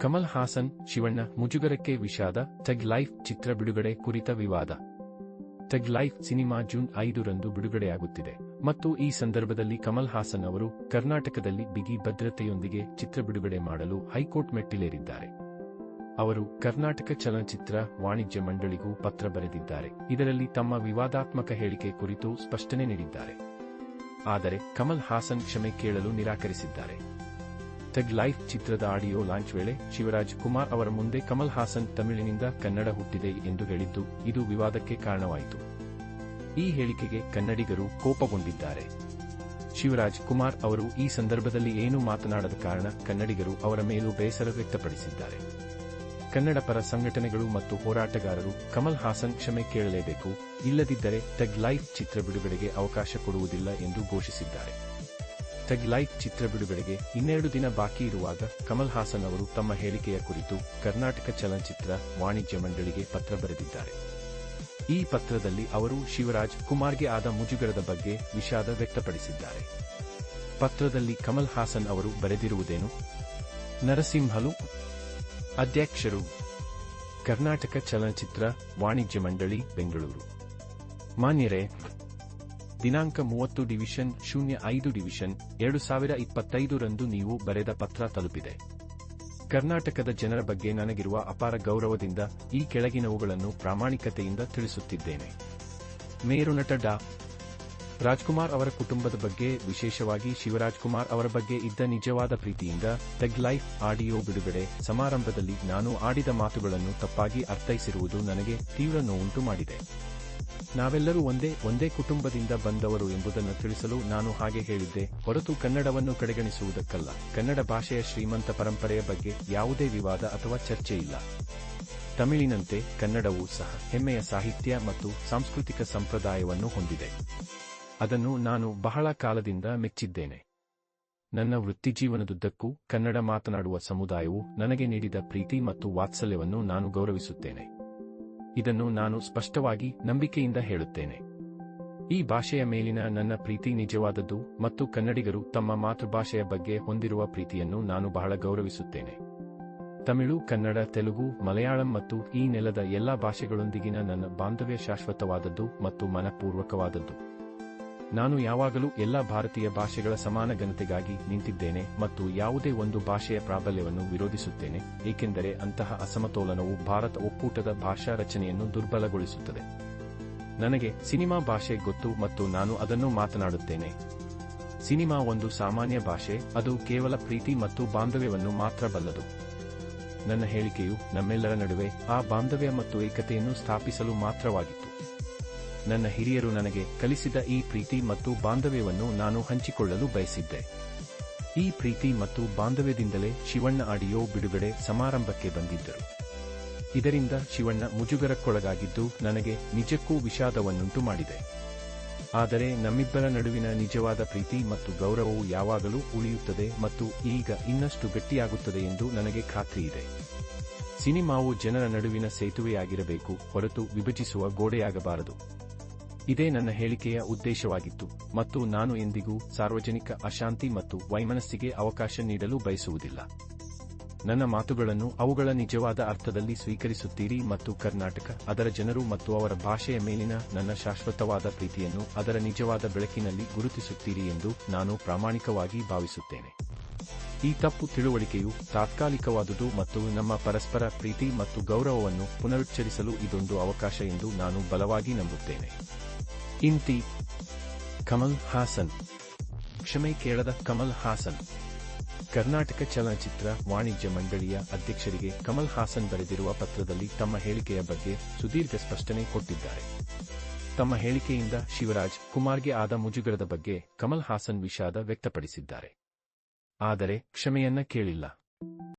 ಕಮಲ್ ಹಾಸನ್, ಶಿವಣ್ಣ ಮುಜುಗರಕ್ಕೆ ವಿಷಾದ tug life ಚಿತ್ರ ಬಿಡುಗಡೆ ಕುರಿತ ವಿವಾದ. ಟಗ್ ಲೈಫ್ ಸಿನಿಮಾ ಜೂನ್ ಐದರಂದು ಬಿಡುಗಡೆಯಾಗುತ್ತಿದೆ. ಮತ್ತು ಈ ಸಂದರ್ಭದಲ್ಲಿ ಕಮಲ್ ಹಾಸನ್ ಅವರು ಕರ್ನಾಟಕದಲ್ಲಿ ಬಿಗಿ ಭದ್ರತೆಯೊಂದಿಗೆ ಚಿತ್ರ ಬಿಡುಗಡೆ ಮಾಡಲು ಹೈಕೋರ್ಟ್ ಮೆಟ್ಟಿಲೇರಿದ್ದಾರೆ. ಅವರು ಕರ್ನಾಟಕ ಚಲನಚಿತ್ರ ವಾಣಿಜ್ಯ ಮಂಡಳಿಗೂ ಪತ್ರ ಬರೆದಿದ್ದಾರೆ. ಇದರಲ್ಲಿ ತಮ್ಮ ವಿವಾದಾತ್ಮಕ ಹೇಳಿಕೆ ಕುರಿತು ಸ್ಪಷ್ಟನೆ ನೀಡಿದ್ದಾರೆ. ಆದರೆ ಕಮಲ್ ಹಾಸನ್ ಕ್ಷಮೆ ಕೇಳಲು ನಿರಾಕರಿಸಿದ್ದಾರೆ. ಟಗ್ ಲೈಫ್ ಚಿತ್ರದ ಆಡಿಯೋ ಲಾಂಚ್ ವೇಳೆ ಶಿವರಾಜ್ ಕುಮಾರ್ ಅವರ ಮುಂದೆ ಕಮಲ್ ಹಾಸನ್ ತಮಿಳಿನಿಂದ ಕನ್ನಡ ಹುಟ್ಟಿದೆ ಎಂದು ಹೇಳಿದ್ದು ಇದು ವಿವಾದಕ್ಕೆ ಕಾರಣವಾಯಿತು. ಈ ಹೇಳಿಕೆಗೆ ಕನ್ನಡಿಗರು ಕೋಪಗೊಂಡಿದ್ದಾರೆ. ಶಿವರಾಜ್ ಕುಮಾರ್ ಅವರು ಈ ಸಂದರ್ಭದಲ್ಲಿ ಏನೂ ಮಾತನಾಡದ ಕಾರಣ ಕನ್ನಡಿಗರು ಅವರ ಮೇಲೂ ಬೇಸರ ವ್ಯಕ್ತಪಡಿಸಿದ್ದಾರೆ. ಕನ್ನಡ ಪರ ಸಂಘಟನೆಗಳು ಮತ್ತು ಹೋರಾಟಗಾರರು ಕಮಲ್ ಹಾಸನ್ ಕ್ಷಮೆ ಕೇಳಲೇಬೇಕು, ಇಲ್ಲದಿದ್ದರೆ ಟಗ್ ಲೈಫ್ ಚಿತ್ರ ಬಿಡುಗಡೆಗೆ ಅವಕಾಶ ಕೊಡುವುದಿಲ್ಲ ಎಂದು ಘೋಷಿಸಿದ್ದಾರೆ. ಟಗ್ ಲೈಕ್ ಚಿತ್ರ ಬಿಡುಗಡೆಗೆ ಇನ್ನೆರಡು ದಿನ ಬಾಕಿ ಇರುವಾಗ ಕಮಲ್ ಹಾಸನ್ ಅವರು ತಮ್ಮ ಹೇಳಿಕೆಯ ಕುರಿತು ಕರ್ನಾಟಕ ಚಲನಚಿತ್ರ ವಾಣಿಜ್ಯ ಮಂಡಳಿಗೆ ಪತ್ರ ಬರೆದಿದ್ದಾರೆ. ಈ ಪತ್ರದಲ್ಲಿ ಅವರು ಶಿವರಾಜ್ ಕುಮಾರ್ಗೆ ಆದ ಮುಜುಗರದ ಬಗ್ಗೆ ವಿಷಾದ ವ್ಯಕ್ತಪಡಿಸಿದ್ದಾರೆ. ಪತ್ರದಲ್ಲಿ ಕಮಲ್ ಹಾಸನ್ ಅವರು ಬರೆದಿರುವುದೇನು? ನರಸಿಂಹಲು, ಅಧ್ಯಕ್ಷರು, ಕರ್ನಾಟಕ ಚಲನಚಿತ್ರ ವಾಣಿಜ್ಯ ಮಂಡಳಿ, ಬೆಂಗಳೂರು. ಮಾನ್ಯರೇ ದಿನಾಂಕ ಮೂವತ್ತು ಡಿವಿಷನ್, ಶೂನ್ಯ ಐದು ಡಿವಿಷನ್, ಎರಡು ಸಾವಿರ ಇಪ್ಪತ್ತೈದರಂದು ನೀವು ಬರೆದ ಪತ್ರ ತಲುಪಿದೆ. ಕರ್ನಾಟಕದ ಜನರ ಬಗ್ಗೆ ನನಗಿರುವ ಅಪಾರ ಗೌರವದಿಂದ ಈ ಕೆಳಗಿನವುಗಳನ್ನು ಪ್ರಾಮಾಣಿಕತೆಯಿಂದ ತಿಳಿಸುತ್ತಿದ್ದೇನೆ. ಮೇರುನಟ ಡಾ. ರಾಜ್ಕುಮಾರ್ ಅವರ ಕುಟುಂಬದ ಬಗ್ಗೆ, ವಿಶೇಷವಾಗಿ ಶಿವರಾಜ್ ಕುಮಾರ್ ಅವರ ಬಗ್ಗೆ ಇದ್ದ ನಿಜವಾದ ಪ್ರೀತಿಯಿಂದ ಟಗ್ ಲೈಫ್ ಆಡಿಯೋ ಬಿಡುಗಡೆ ಸಮಾರಂಭದಲ್ಲಿ ನಾನು ಆಡಿದ ಮಾತುಗಳನ್ನು ತಪ್ಪಾಗಿ ಅರ್ಥೈಸಿರುವುದು ನನಗೆ ತೀವ್ರ ನೋವುಂಟು ಮಾಡಿದೆ. ನಾವೆಲ್ಲರೂ ಒಂದೇ ಒಂದೇ ಕುಟುಂಬದಿಂದ ಬಂದವರು ಎಂಬುದನ್ನು ತಿಳಿಸಲು ನಾನು ಹಾಗೆ ಹೇಳಿದ್ದೆ. ಹೊರತು ಕನ್ನಡವನ್ನು ಕಡೆಗಣಿಸುವುದಕ್ಕಲ್ಲ. ಕನ್ನಡ ಭಾಷೆಯ ಶ್ರೀಮಂತ ಪರಂಪರೆಯ ಬಗ್ಗೆ ಯಾವುದೇ ವಿವಾದ ಅಥವಾ ಚರ್ಚೆ ಇಲ್ಲ. ತಮಿಳಿನಂತೆ ಕನ್ನಡವೂ ಸಹ ಹೆಮ್ಮೆಯ ಸಾಹಿತ್ಯ ಮತ್ತು ಸಾಂಸ್ಕೃತಿಕ ಸಂಪ್ರದಾಯವನ್ನು ಹೊಂದಿದೆ. ಅದನ್ನು ನಾನು ಬಹಳ ಕಾಲದಿಂದ ಮೆಚ್ಚಿದ್ದೇನೆ. ನನ್ನ ವೃತ್ತಿಜೀವನದುದ್ದಕ್ಕೂ ಕನ್ನಡ ಮಾತನಾಡುವ ಸಮುದಾಯವು ನನಗೆ ನೀಡಿದ ಪ್ರೀತಿ ಮತ್ತು ವಾತ್ಸಲ್ಯವನ್ನು ನಾನು ಗೌರವಿಸುತ್ತೇನೆ. ಇದನ್ನು ನಾನು ಸ್ಪಷ್ಟವಾಗಿ ನಂಬಿಕೆಯಿಂದ ಹೇಳುತ್ತೇನೆ. ಈ ಭಾಷೆಯ ಮೇಲಿನ ನನ್ನ ಪ್ರೀತಿ ನಿಜವಾದದ್ದು ಮತ್ತು ಕನ್ನಡಿಗರು ತಮ್ಮ ಮಾತೃಭಾಷೆಯ ಬಗ್ಗೆ ಹೊಂದಿರುವ ಪ್ರೀತಿಯನ್ನು ನಾನು ಬಹಳ ಗೌರವಿಸುತ್ತೇನೆ. ತಮಿಳು, ಕನ್ನಡ, ತೆಲುಗು, ಮಲಯಾಳಂ ಮತ್ತು ಈ ನೆಲದ ಎಲ್ಲಾ ಭಾಷೆಗಳೊಂದಿಗಿನ ನನ್ನ ಬಾಂಧವ್ಯ ಶಾಶ್ವತವಾದದ್ದು ಮತ್ತು ಮನಪೂರ್ವಕವಾದದ್ದು. ನಾನು ಯಾವಾಗಲೂ ಎಲ್ಲ ಭಾರತೀಯ ಭಾಷೆಗಳ ಸಮಾನ ಘನತೆಗಾಗಿ ನಿಂತಿದ್ದೇನೆ ಮತ್ತು ಯಾವುದೇ ಒಂದು ಭಾಷೆಯ ಪ್ರಾಬಲ್ಯವನ್ನು ವಿರೋಧಿಸುತ್ತೇನೆ, ಏಕೆಂದರೆ ಅಂತಹ ಅಸಮತೋಲನವು ಭಾರತ ಒಕ್ಕೂಟದ ಭಾಷಾ ರಚನೆಯನ್ನು ದುರ್ಬಲಗೊಳಿಸುತ್ತದೆ. ನನಗೆ ಸಿನಿಮಾ ಭಾಷೆ ಗೊತ್ತು ಮತ್ತು ನಾನು ಅದನ್ನು ಮಾತನಾಡುತ್ತೇನೆ. ಸಿನಿಮಾ ಒಂದು ಸಾಮಾನ್ಯ ಭಾಷೆ, ಅದು ಕೇವಲ ಪ್ರೀತಿ ಮತ್ತು ಬಾಂಧವ್ಯವನ್ನು ಮಾತ್ರ ಬಲ್ಲದು. ನನ್ನ ಹೇಳಿಕೆಯು ನಮ್ಮೆಲ್ಲರ ನಡುವೆ ಆ ಬಾಂಧವ್ಯ ಮತ್ತು ಏಕತೆಯನ್ನು ಸ್ಥಾಪಿಸಲು ಮಾತ್ರವಾಗಿತ್ತು. ನನ್ನ ಹಿರಿಯರು ನನಗೆ ಕಲಿಸಿದ ಈ ಪ್ರೀತಿ ಮತ್ತು ಬಾಂಧವ್ಯವನ್ನು ನಾನು ಹಂಚಿಕೊಳ್ಳಲು ಬಯಸಿದ್ದೆ. ಈ ಪ್ರೀತಿ ಮತ್ತು ಬಾಂಧವ್ಯದಿಂದಲೇ ಶಿವಣ್ಣ ಆಡಿಯೋ ಬಿಡುಗಡೆ ಸಮಾರಂಭಕ್ಕೆ ಬಂದಿದ್ದರು. ಇದರಿಂದ ಶಿವಣ್ಣ ಮುಜುಗರಕ್ಕೊಳಗಾಗಿದ್ದು ನನಗೆ ನಿಜಕ್ಕೂ ವಿಷಾದವನ್ನುಂಟು ಮಾಡಿದೆ. ಆದರೆ ನಮ್ಮಿಬ್ಬರ ನಡುವಿನ ನಿಜವಾದ ಪ್ರೀತಿ ಮತ್ತು ಗೌರವವು ಯಾವಾಗಲೂ ಉಳಿಯುತ್ತದೆ ಮತ್ತು ಈಗ ಇನ್ನಷ್ಟು ಗಟ್ಟಿಯಾಗುತ್ತದೆ ಎಂದು ನನಗೆ ಖಾತ್ರಿಯಿದೆ ಸಿನಿಮಾವು ಜನರ ನಡುವಿನ ಸೇತುವೆಯಾಗಿರಬೇಕು ಹೊರತು ವಿಭಜಿಸುವ ಗೋಡೆಯಾಗಬಾರದು. ಇದೇ ನನ್ನ ಹೇಳಿಕೆಯ ಉದ್ದೇಶವಾಗಿತ್ತು ಮತ್ತು ನಾನು ಎಂದಿಗೂ ಸಾರ್ವಜನಿಕ ಅಶಾಂತಿ ಮತ್ತು ವೈಮನಸ್ಸಿಗೆ ಅವಕಾಶ ನೀಡಲು ಬಯಸುವುದಿಲ್ಲ. ನನ್ನ ಮಾತುಗಳನ್ನು ಅವುಗಳ ನಿಜವಾದ ಅರ್ಥದಲ್ಲಿ ಸ್ವೀಕರಿಸುತ್ತೀರಿ ಮತ್ತು ಕರ್ನಾಟಕ, ಅದರ ಜನರು ಮತ್ತು ಅವರ ಭಾಷೆಯ ಮೇಲಿನ ನನ್ನ ಶಾಶ್ವತವಾದ ಪ್ರೀತಿಯನ್ನು ಅದರ ನಿಜವಾದ ಬೆಳಕಿನಲ್ಲಿ ಗುರುತಿಸುತ್ತೀರಿ ಎಂದು ನಾನು ಪ್ರಾಮಾಣಿಕವಾಗಿ ಭಾವಿಸುತ್ತೇನೆ. ಈ ತಪ್ಪು ತಿಳುವಳಿಕೆಯು ತಾತ್ಕಾಲಿಕವಾದುದು ಮತ್ತು ನಮ್ಮ ಪರಸ್ಪರ ಪ್ರೀತಿ ಮತ್ತು ಗೌರವವನ್ನು ಪುನರುಚ್ಚರಿಸಲು ಇದೊಂದು ಅವಕಾಶ ಎಂದು ನಾನು ಬಲವಾಗಿ ನಂಬುತ್ತೇನೆ. ಇಂತಿ. ಕಮಲ್ ಹಾಸನ್. ಕ್ಷಮೆ ಕೇಳದ ಕಮಲ್ ಹಾಸನ್. ಕರ್ನಾಟಕ ಚಲನಚಿತ್ರ ವಾಣಿಜ್ಯ ಮಂಡಳಿಯ ಅಧ್ಯಕ್ಷರಿಗೆ ಕಮಲ್ ಹಾಸನ್ ಬರೆದಿರುವ ಪತ್ರದಲ್ಲಿ ತಮ್ಮ ಹೇಳಿಕೆಯ ಬಗ್ಗೆ ಸುದೀರ್ಘ ಸ್ಪಷ್ಟನೆ ಕೊಟ್ಟಿದ್ದಾರೆ. ತಮ್ಮ ಹೇಳಿಕೆಯಿಂದ ಶಿವರಾಜ್ ಕುಮಾರ್ಗೆ ಆದ ಮುಜುಗರದ ಬಗ್ಗೆ ಕಮಲ್ ಹಾಸನ್ ವಿಷಾದ ವ್ಯಕ್ತಪಡಿಸಿದ್ದಾರೆ. ಆದರೆ ಕ್ಷಮೆಯನ್ನ ಕೇಳಿಲ್ಲ.